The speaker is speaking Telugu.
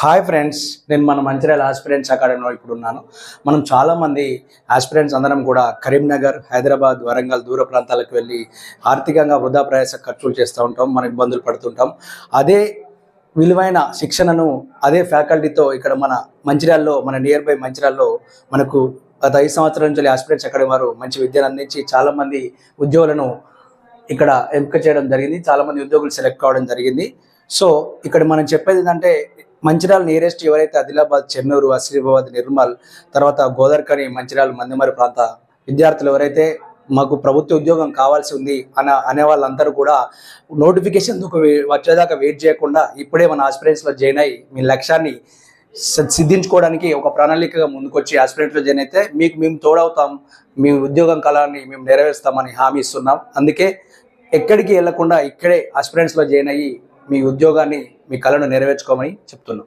హాయ్ ఫ్రెండ్స్ నేను మన మంచిర్యాల ఆస్పిరెంట్స్ అకాడమీలో ఇప్పుడు ఉన్నాను. మనం చాలామంది ఆస్పిరెంట్స్ అందరం కూడా కరీంనగర్ హైదరాబాద్ వరంగల్ దూర ప్రాంతాలకు వెళ్ళి ఆర్థికంగా వృధా ప్రయాస ఖర్చులు చేస్తూ ఉంటాం మనం ఇబ్బందులు పడుతుంటాం అదే విలువైన శిక్షణను అదే ఫ్యాకల్టీతో ఇక్కడ మన మంచిర్యాలలో మన నియర్ బై మంచిర్యాలలో మనకు గత ఐదు సంవత్సరాల నుంచి ఆస్పిరెంట్స్ అకాడమీ వారు మంచి విద్యను అందించి చాలామంది ఉద్యోగులను ఇక్కడ ఎంపిక చేయడం జరిగింది. చాలామంది ఉద్యోగులు సెలెక్ట్ కావడం జరిగింది. సో ఇక్కడ మనం చెప్పేది ఏంటంటే మంచిర్యాల నియరెస్ట్ ఎవరైతే ఆదిలాబాద్ చెన్నూరు ఆసిఫాబాద్ నిర్మల్ తర్వాత గోదర్కని మంచిర్యాల మందిమరి ప్రాంత విద్యార్థులు ఎవరైతే మాకు ప్రభుత్వ ఉద్యోగం కావాల్సి ఉంది అన అనే వాళ్ళందరూ కూడా నోటిఫికేషన్ వచ్చేదాకా వెయిట్ చేయకుండా ఇప్పుడే మన ఆస్పిరెంట్స్లో జాయిన్ అయ్యి మీ లక్ష్యాన్ని సిద్ధించుకోవడానికి ఒక ప్రణాళికగా ముందుకొచ్చి ఆస్పిరెంట్లో జాయిన్ అయితే మీకు మేము తోడవుతాం మీ ఉద్యోగం కళాన్ని మేము నెరవేరుస్తామని హామీ ఇస్తున్నాం. అందుకే ఎక్కడికి వెళ్ళకుండా ఇక్కడే ఆస్పిరెంట్స్లో జాయిన్ అయ్యి మీ ఉద్యోగాన్ని మీ కళను నెరవేర్చుకోమని చెప్తున్నాం.